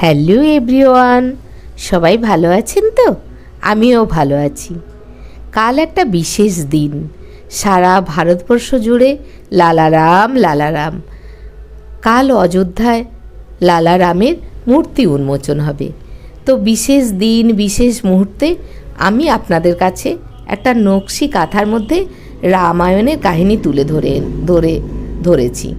Hello everyone, সবাই ভালো আছেন তো? আমিও ভালো আছি। কাল একটা বিশেষ দিন। সারা ভারতবর্ষ জুড়ে লালারাম লালারাম। কাল অযোধ্যায় লালারামের মূর্তি উন্মোচন হবে। তো বিশেষ দিন, বিশেষ মুহূর্তে আমি আপনাদের কাছে একটা নকশি কাঁথার মধ্যে রামায়ণের কাহিনী তুলে ধরে ধরে, ধরেছি।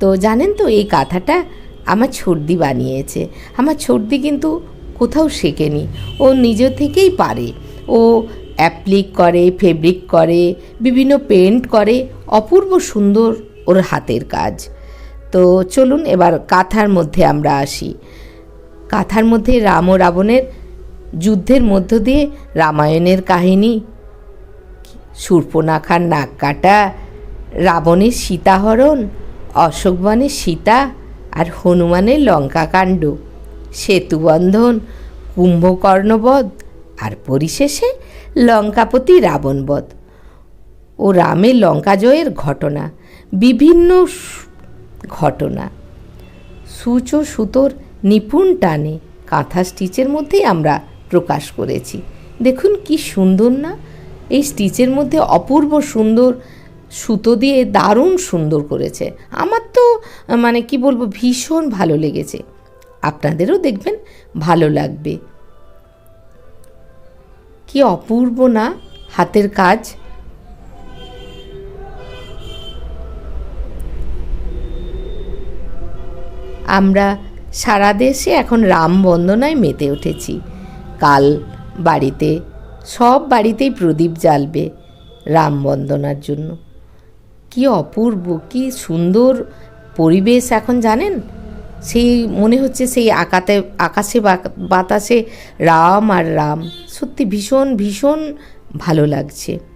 তো জানেন তো এই কাঁথাটা আমার ছর্দি বানিয়েছে। আমার ছর্দি কিন্তু কোথাও শেখেনি। ও নিজে থেকেই পারে। ও অ্যাপ্লিক করে ফেব্রিক করে, বিভিন্ন পেন্ট করে। অপূর্ব সুন্দর ওর হাতের কাজ। তো চলুন এবার কাঁথার মধ্যে আমরা আসি। কাঁথার মধ্যে রাম ও রাবণের যুদ্ধের মধ্য দিয়ে রামায়ণের কাহিনী শূর্পনাখার নাক কাটা, রাবণের সীতাহরণ, অশোকবনের সীতা আর হনুমানের লঙ্কাকাণ্ড সেতুবন্ধন, কুম্ভকর্ণবধ আর পরিশেষে লঙ্কাপতি রাবণবধ। ও রামের লঙ্কা জয়ের ঘটনা, বিভিন্ন ঘটনা। সূচ সুতোর নিপুণ টানে কাঁথা স্টিচের মধ্যেই আমরা প্রকাশ করেছি। দেখুন কি সুন্দর না? এই স্টিচের মধ্যে অপূর্ব সুন্দর সুতো দিয়ে দারুণ সুন্দর করেছে। আমার মানে কি বলব, ভীষণ ভালো লেগেছে। আপনাদেরও দেখবেন ভালো লাগবে। কি অপূর্ব না, হাতের কাজ। আমরা সারা দেশে এখন রাম বন্দনায় মেতে উঠেছি। কাল বাড়িতে, সব বাড়িতেই প্রদীপ জ্বালবে রাম বন্দনার জন্য। কি অপূর্ব, কি সুন্দর পরিবেশ এখন জানেন? সেই মনে হচ্ছে সেই আকাতে, আকাশে বাতাসে রাম আর রাম। সত্যি ভীষণ ভীষণ ভালো লাগছে।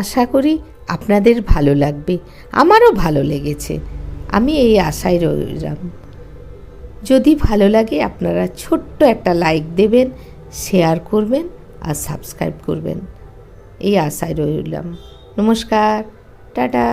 আশা করি আপনাদের ভালো লাগবে। আমারও ভালো লেগেছে। আমি এই আশায় রইলাম। যদি ভালো লাগে আপনারা ছোট্ট একটা লাইক দেবেন শেয়ার করবেন আর সাবস্ক্রাইব করবেন। এই আশায় রইলাম। নমস্কার। টাটা।